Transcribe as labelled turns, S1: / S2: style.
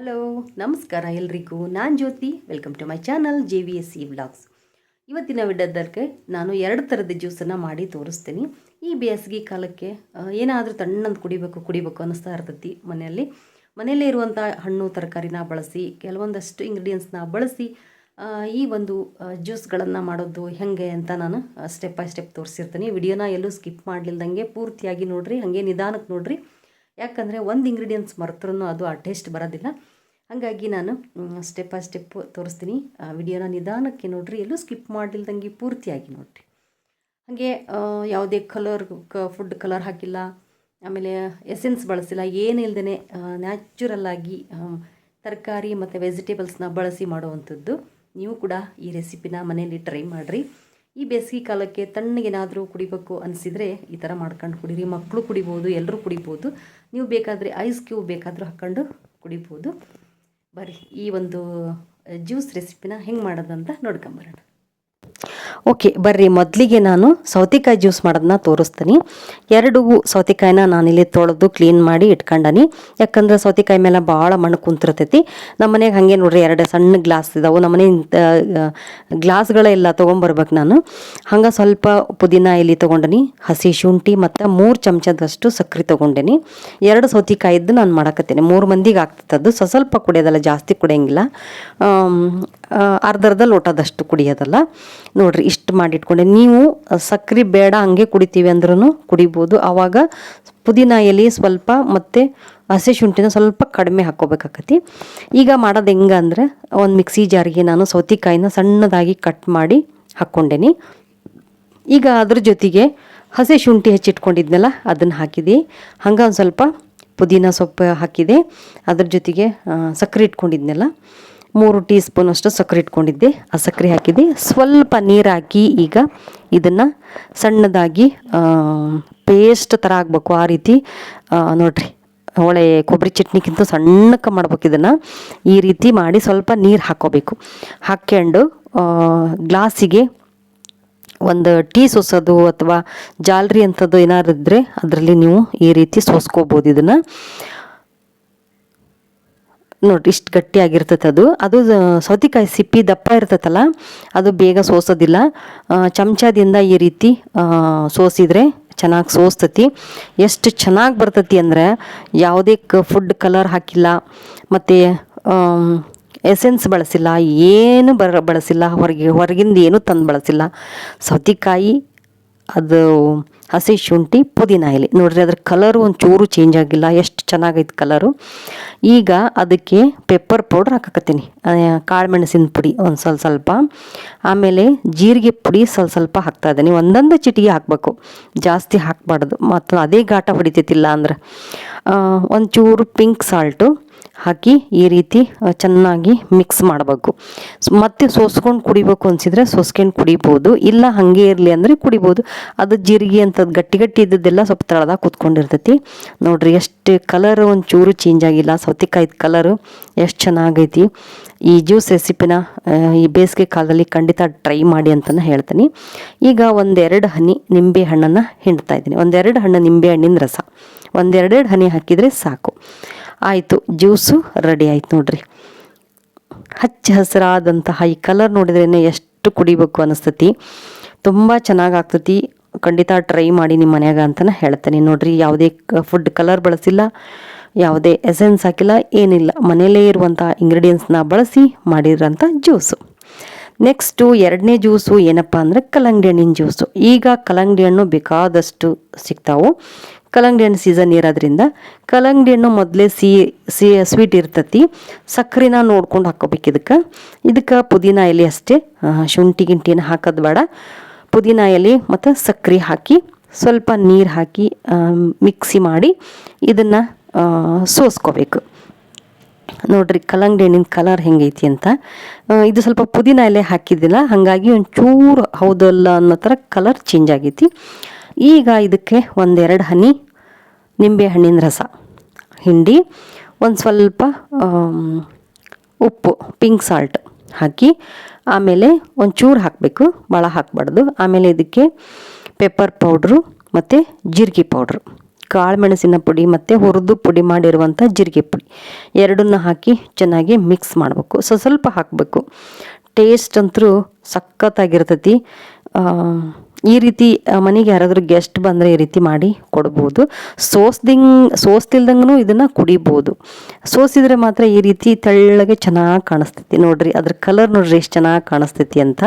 S1: Hello ನಮಸ್ಕಾರ ಎಲ್ರಿಗೂ. ನಾನು Jyothi. Welcome to my channel J V S C vlogs ಇವತ್ತಿನ ವಿಡದಕ್ಕೆ ನಾನು ಎರಡು ಥರದ ಜ್ಯೂಸನ್ನು ಮಾಡಿ ತೋರಿಸ್ತೀನಿ. ಈ ಬೇಸಿಗೆ ಕಾಲಕ್ಕೆ ಏನಾದರೂ ತಣ್ಣಂದು ಕುಡಿಬೇಕು ಕುಡಿಬೇಕು ಅನ್ನಿಸ್ತಾ ಇರ್ತೈತಿ ಮನೆಯಲ್ಲಿ. ಮನೆಯಲ್ಲೇ ಇರುವಂಥ ಹಣ್ಣು, ತರಕಾರಿನ ಬಳಸಿ, ಕೆಲವೊಂದಷ್ಟು ಇಂಗ್ರೀಡಿಯೆಂಟ್ಸ್ನ ಬಳಸಿ ಈ ಒಂದು ಜ್ಯೂಸ್ಗಳನ್ನು ಮಾಡೋದು ಹೇಗೆ ಅಂತ ನಾನು ಸ್ಟೆಪ್ ಬೈ ಸ್ಟೆಪ್ ತೋರಿಸಿರ್ತೀನಿ. ವಿಡಿಯೋನ ಎಲ್ಲೂ ಸ್ಕಿಪ್ ಮಾಡಲಿಲ್ದಂಗೆ ಪೂರ್ತಿಯಾಗಿ ನೋಡಿರಿ, ಹಾಗೆ ನಿಧಾನಕ್ಕೆ ನೋಡಿರಿ. ಯಾಕಂದರೆ ಒಂದು ಇಂಗ್ರೀಡಿಯೆಂಟ್ಸ್ ಮರೆತ್ರೂ ಅದು ಆ ಟೇಸ್ಟ್ ಬರೋದಿಲ್ಲ. ಹಾಗಾಗಿ ನಾನು ಸ್ಟೆಪ್ ಬೈ ಸ್ಟೆಪ್ ತೋರಿಸ್ತೀನಿ. ವಿಡಿಯೋನ ನಿಧಾನಕ್ಕೆ ನೋಡಿರಿ, ಎಲ್ಲೂ ಸ್ಕಿಪ್ ಮಾಡಿಲ್ದಂಗೆ ಪೂರ್ತಿಯಾಗಿ ನೋಡಿರಿ. ಹಾಗೆ ಯಾವುದೇ ಕಲರ್ ಕ ಫುಡ್ ಕಲರ್ ಹಾಕಿಲ್ಲ, ಆಮೇಲೆ ಎಸೆನ್ಸ್ ಬಳಸಿಲ್ಲ ಏನಿಲ್ಲದೇ ನ್ಯಾಚುರಲ್ಲಾಗಿ ತರಕಾರಿ ಮತ್ತು ವೆಜಿಟೇಬಲ್ಸ್ನ ಬಳಸಿ ಮಾಡುವಂಥದ್ದು, ನೀವು ಕೂಡ ಈ ರೆಸಿಪಿನ ಮನೆಯಲ್ಲಿ ಟ್ರೈ ಮಾಡಿರಿ. ಈ ಬೇಸಿಗೆ ಕಾಲಕ್ಕೆ ತಣ್ಣಗೇನಾದರೂ ಕುಡಿಬೇಕು ಅನಿಸಿದರೆ ಈ ಥರ ಮಾಡ್ಕೊಂಡು ಕುಡೀರಿ. ಮಕ್ಕಳು ಕುಡಿಬೋದು ಎಲ್ಲರೂ ಕುಡಿಬೋದು. ನೀವು ಬೇಕಾದರೆ ಐಸ್ ಕ್ಯೂಬ್ ಬೇಕಾದರೂ ಹಾಕ್ಕೊಂಡು ಕುಡಿಬೋದು. ಬರ್ರಿ, ಈ ಒಂದು ಜ್ಯೂಸ್ ರೆಸಿಪಿನ ಹೆಂಗೆ ಮಾಡೋದಂತ ನೋಡ್ಕೊಂಬರೋಣ. ಓಕೆ, ಬರ್ರಿ, ಮೊದಲಿಗೆ ನಾನು ಸೌತೆಕಾಯಿ ಜ್ಯೂಸ್ ಮಾಡೋದನ್ನ ತೋರಿಸ್ತೀನಿ. ಎರಡು ಸೌತೆಕಾಯಿನ ನಾನಿಲ್ಲಿ ತೊಳೆದು ಕ್ಲೀನ್ ಮಾಡಿ ಇಟ್ಕೊಂಡನಿ. ಯಾಕಂದ್ರೆ ಸೌತೆಕಾಯಿ ಮೇಲೆ ಭಾಳ ಮಣ್ಣು ಕುಂತಿರ್ತೈತಿ. ನಮ್ಮ ಮನೆಗೆ ಹಾಗೆ ನೋಡ್ರಿ, ಎರಡು ಸಣ್ಣ ಗ್ಲಾಸ್ ಇದಾವೆ. ನಮ್ಮ ಮನೆ ಗ್ಲಾಸ್ಗಳೆಲ್ಲ ತೊಗೊಂಬರ್ಬೇಕು ನಾನು. ಹಂಗೆ ಸ್ವಲ್ಪ ಪುದೀನ ಇಲ್ಲಿ ತೊಗೊಂಡನಿ, ಹಸಿ ಶುಂಠಿ ಮತ್ತು ಮೂರು ಚಮಚದಷ್ಟು ಸಕ್ಕರೆ ತೊಗೊಂಡೇನಿ. ಎರಡು ಸೌತೆಕಾಯಿದ್ದು ನಾನು ಮಾಡಕತ್ತೀನಿ. ಮೂರು ಮಂದಿಗೆ ಆಗ್ತದ್ದು ಸ್ವಲ್ಪ ಕುಡಿಯೋದಲ್ಲ ಜಾಸ್ತಿ ಕುಡಿಯೋಂಗಿಲ್ಲ. ಆಮ್, ಆ, ಅರ್ಧ ಅರ್ಧ ಲೋಟದಷ್ಟು ಕುಡಿಯೋದಲ್ಲ. ನೋಡ್ರಿ ಇಷ್ಟು ಮಾಡಿಟ್ಕೊಂಡೆ. ನೀವು ಸಕ್ಕರೆ ಬೇಡ ಹಂಗೆ ಕುಡಿತೀವಿ ಅಂದ್ರೂ ಕುಡಿಬೋದು. ಆವಾಗ ಪುದೀನ ಎಲೆ ಸ್ವಲ್ಪ ಮತ್ತು ಹಸಿ ಶುಂಠಿನ ಸ್ವಲ್ಪ ಕಡಿಮೆ ಹಾಕ್ಕೋಬೇಕಾಕತಿ. ಈಗ ಮಾಡೋದು ಹೆಂಗೆ ಅಂದರೆ ಒಂದು ಮಿಕ್ಸಿ ಜಾರಿಗೆ ನಾನು ಸೌತೆಕಾಯಿನ ಸಣ್ಣದಾಗಿ ಕಟ್ ಮಾಡಿ ಹಾಕ್ಕೊಂಡೇನಿ. ಈಗ ಅದ್ರ ಜೊತೆಗೆ ಹಸಿ ಶುಂಠಿ ಹೆಚ್ಚಿಟ್ಕೊಂಡಿದ್ನಲ್ಲ ಅದನ್ನು ಹಾಕಿದೆ. ಹಂಗೆ ಒಂದು ಸ್ವಲ್ಪ ಪುದೀನ ಸೊಪ್ಪು ಹಾಕಿದೆ. ಅದ್ರ ಜೊತೆಗೆ ಸಕ್ಕರೆ ಇಟ್ಕೊಂಡಿದ್ನಲ್ಲ. ಮೂರು ಟೀ ಸ್ಪೂನ್ ಅಷ್ಟು ಸಕ್ಕರೆ ಇಟ್ಕೊಂಡಿದ್ದೆ. ಆ ಸಕ್ಕರೆ ಹಾಕಿದೆ. ಸ್ವಲ್ಪ ನೀರು ಹಾಕಿ ಈಗ ಇದನ್ನು ಸಣ್ಣದಾಗಿ ಪೇಸ್ಟ್ ಥರ ಆಗಬೇಕು ಆ ರೀತಿ. ನೋಡಿರಿ, ಒಳ್ಳೆ ಕೊಬ್ಬರಿ ಚಟ್ನಿಗಿಂತ ಸಣ್ಣಕ್ಕೆ ಮಾಡ್ಬೇಕು ಇದನ್ನು. ಈ ರೀತಿ ಮಾಡಿ ಸ್ವಲ್ಪ ನೀರು ಹಾಕೋಬೇಕು. ಹಾಕ್ಕೊಂಡು ಗ್ಲಾಸಿಗೆ ಒಂದು ಟೀ ಸೋಸೋದು ಅಥವಾ ಜಾಲ್ರಿ ಅಂಥದ್ದು ಏನಾದ್ರು ಇದ್ದರೆ ಅದರಲ್ಲಿ ನೀವು ಈ ರೀತಿ ಸೋಸ್ಕೋಬೋದು ಇದನ್ನು. ನೋಡ್ರಿ ಇಷ್ಟು ಗಟ್ಟಿಯಾಗಿರ್ತೈತೆ ಅದು. ಅದು ಸೌತೆಕಾಯಿ ಸಿಪ್ಪಿ ದಪ್ಪ ಇರ್ತೈತಲ್ಲ, ಅದು ಬೇಗ ಸೋಸೋದಿಲ್ಲ. ಚಮಚದಿಂದ ಈ ರೀತಿ ಸೋಸಿದರೆ ಚೆನ್ನಾಗಿ ಸೋಸ್ತತಿ. ಎಷ್ಟು ಚೆನ್ನಾಗಿ ಬರ್ತತಿ ಅಂದರೆ ಯಾವುದೇ ಕ, ಫುಡ್ ಕಲರ್ ಹಾಕಿಲ್ಲ, ಮತ್ತು ಎಸೆನ್ಸ್ ಬಳಸಿಲ್ಲ, ಏನು ಬರ, ಬಳಸಿಲ್ಲ, ಹೊರಗೆ, ಹೊರಗಿಂದ ಏನೂ ತಂದು ಬಳಸಿಲ್ಲ. ಸೌತೆಕಾಯಿ ಅದು ಹಸಿ ಶುಂಠಿ ಪುದೀನ ಎಲೆ. ನೋಡಿರಿ, ಅದ್ರ ಕಲರು ಚೂರು ಚೇಂಜ್ ಆಗಿಲ್ಲ, ಎಷ್ಟು ಚೆನ್ನಾಗೈತೆ ಕಲರು ಈಗ ಅದಕ್ಕೆ ಪೆಪ್ಪರ್ ಪೌಡ್ರ್ ಹಾಕಕತ್ತೀನಿ. ಕಾಳು ಮೆಣಸಿನ ಪುಡಿ ಒಂದು ಸ್ವಲ್ಪ ಸ್ವಲ್ಪ. ಆಮೇಲೆ ಜೀರಿಗೆ ಪುಡಿ ಸ್ವಲ್ಪ ಸ್ವಲ್ಪ ಹಾಕ್ತಾ ಇದ್ದೀನಿ ಒಂದೊಂದು ಚಿಟಿಗೆ ಹಾಕಬೇಕು. ಜಾಸ್ತಿ ಹಾಕ್ಬಾರ್ದು. ಮತ್ತು ಅದೇ ಘಾಟ ಹೊಡಿತೈತಿಲ್ಲ ಅಂದ್ರೆ ಒಂದು ಒಂಚೂರು ಪಿಂಕ್ ಸಾಲ್ಟು ಹಾಕಿ ಈ ರೀತಿ ಚೆನ್ನಾಗಿ ಮಿಕ್ಸ್ ಮಾಡಬೇಕು. ಮತ್ತೆ ಸೋಸ್ಕೊಂಡು ಕುಡಿಬೇಕು ಅನಿಸಿದ್ರೆ ಸೋಸ್ಕೊಂಡು ಕುಡಿಬೋದು. ಇಲ್ಲ ಹಾಗೆ ಇರಲಿ ಅಂದರೆ ಕುಡಿಬೋದು. ಅದು ಜೀರಿಗೆ ಅಂಥದ್ದು ಗಟ್ಟಿ ಗಟ್ಟಿ ಇದ್ದದ್ದೆಲ್ಲ ಸ್ವಲ್ಪ ತಳದಾಗ ಕೂತ್ಕೊಂಡಿರ್ತೈತಿ. ನೋಡ್ರಿ ಎಷ್ಟು ಕಲರ್ ಒಂಚೂರು ಚೇಂಜ್ ಆಗಿಲ್ಲ. ಸೌತೆಕಾಯ್ದು ಕಲರು ಎಷ್ಟು ಚೆನ್ನಾಗೈತಿ. ಈ ಜ್ಯೂಸ್ ರೆಸಿಪಿನ ಈ ಬೇಸಿಗೆ ಕಾಲದಲ್ಲಿ ಖಂಡಿತ ಟ್ರೈ ಮಾಡಿ ಅಂತಲೇ ಹೇಳ್ತೀನಿ. ಈಗ ಒಂದೆರಡು ಹನಿ ನಿಂಬೆ ಹಣ್ಣನ್ನು ಹಿಂಡ್ತಾ ಇದ್ದೀನಿ. ಒಂದೆರಡು ಹಣ್ಣು ನಿಂಬೆ ಹಣ್ಣಿನ ರಸ. ಒಂದೆರಡೆರಡು ಹನಿ ಹಾಕಿದರೆ ಸಾಕು. ಆಯಿತು, ಜ್ಯೂಸು ರೆಡಿ ಆಯ್ತು ನೋಡ್ರಿ. ಹಚ್ಚ ಹಸಿರಾದಂತಹ ಈ ಕಲರ್ ನೋಡಿದ್ರೇ ಎಷ್ಟು ಕುಡಿಬೇಕು ಅನಿಸ್ತತಿ. ತುಂಬ ಚೆನ್ನಾಗಿ ಆಗ್ತತಿ ಖಂಡಿತ ಟ್ರೈ ಮಾಡಿ ನಿಮ್ಮ ಮನ್ಯಾಗ ಅಂತಲೇ ಹೇಳ್ತೀನಿ. ನೋಡ್ರಿ, ಯಾವುದೇ ಫುಡ್ ಕಲರ್ ಬಳಸಿಲ್ಲ, ಯಾವುದೇ ಎಸೆನ್ಸ್ ಹಾಕಿಲ್ಲ, ಏನಿಲ್ಲ. ಮನೆಯಲ್ಲೇ ಇರುವಂಥ ಇಂಗ್ರೀಡಿಯೆಂಟ್ಸ್ನ ಬಳಸಿ ಮಾಡಿರೋಂಥ ಜ್ಯೂಸು. ನೆಕ್ಸ್ಟು ಎರಡನೇ ಜ್ಯೂಸು ಏನಪ್ಪ ಅಂದರೆ ಕಲ್ಲಂಗಡಿ ಹಣ್ಣಿನ ಜ್ಯೂಸು. ಈಗ ಕಲ್ಲಂಗಡಿ ಹಣ್ಣು ಬೇಕಾದಷ್ಟು ಸಿಗ್ತಾವು. ಕಲ್ಲಂಗಡಿ ಹಣ್ಣು ಸೀಸನ್ ಇರೋದ್ರಿಂದ ಕಲ್ಲಂಗಡಿ ಹಣ್ಣು ಮೊದಲೇ ಸಿಹಿ ಸಿ ಸ್ವೀಟ್ ಇರ್ತತಿ. ಸಕ್ಕರೆನ ನೋಡ್ಕೊಂಡು ಹಾಕೋಬೇಕು ಇದಕ್ಕೆ. ಇದಕ್ಕೆ ಪುದೀನ ಎಲೆ ಅಷ್ಟೇ. ಶುಂಠಿ ಗಿಂಟಿನ ಹಾಕೋದು ಬೇಡ. ಪುದೀನ ಎಲೆ ಮತ್ತು ಸಕ್ಕರೆ ಹಾಕಿ, ಸ್ವಲ್ಪ ನೀರು ಹಾಕಿ ಮಿಕ್ಸಿ ಮಾಡಿ ಇದನ್ನು ಸೋಸ್ಕೋಬೇಕು. ನೋಡ್ರಿ ಕಲ್ಲಂಗಡಿ ಹಣ್ಣಿನ ಕಲರ್ ಹೆಂಗೈತಿ ಅಂತ. ಇದು ಸ್ವಲ್ಪ ಪುದೀನ ಎಲೆ ಹಾಕಿದ್ದಿಲ್ಲ. ಹಾಗಾಗಿ ಒಂಚೂರು ಹೌದಲ್ಲ ಅನ್ನೋ ಥರ ಕಲರ್ ಚೇಂಜ್ ಆಗೈತಿ. ಈಗ ಇದಕ್ಕೆ ಒಂದೆರಡು ಹನಿ, ನಿಂಬೆ ಹಣ್ಣಿನ ರಸ, ಹಿಂಡಿ, ಒಂದು ಸ್ವಲ್ಪ ಉಪ್ಪು ಪಿಂಕ್ ಸಾಲ್ಟ್ ಹಾಕಿ, ಆಮೇಲೆ ಒಂಚೂರು ಹಾಕಬೇಕು ಭಾಳ ಹಾಕ್ಬಾರ್ದು. ಆಮೇಲೆ ಇದಕ್ಕೆ ಪೆಪ್ಪರ್ ಪೌಡ್ರು ಮತ್ತು ಜೀರಿಗೆ ಪೌಡ್ರು ಕಾಳು ಮೆಣಸಿನ ಪುಡಿ ಮತ್ತು ಹುರಿದು ಪುಡಿ ಮಾಡಿರುವಂಥ ಜೀರಿಗೆ ಪುಡಿ. ಎರಡನ್ನ ಹಾಕಿ ಚೆನ್ನಾಗಿ ಮಿಕ್ಸ್ ಮಾಡಬೇಕು. ಸೊ, ಸ್ವಲ್ಪ ಹಾಕಬೇಕು. ಟೇಸ್ಟ್ ಅಂತೂ ಸಖತ್ತಾಗಿರ್ತೈತಿ. ಈ ರೀತಿ ಮನೆಗೆ ಯಾರಾದರೂ ಗೆಸ್ಟ್ ಬಂದರೆ ಈ ರೀತಿ ಮಾಡಿ ಕೊಡ್ಬೋದು. ಸೋಸ್ದಿಂಗ್ ಸೋಸ್ತಿಲ್ದಂಗೂ ಇದನ್ನು ಕುಡಿಬೋದು. ಸೋಸಿದ್ರೆ ಮಾತ್ರ ಈ ರೀತಿ ತೆಳ್ಳಗೆ ಚೆನ್ನಾಗಿ ಕಾಣಿಸ್ತೈತಿ ನೋಡ್ರಿ, ಅದ್ರ ಕಲರ್ ನೋಡ್ರಿ, ಎಷ್ಟು ಚೆನ್ನಾಗಿ ಕಾಣಿಸ್ತೈತಿ ಅಂತ.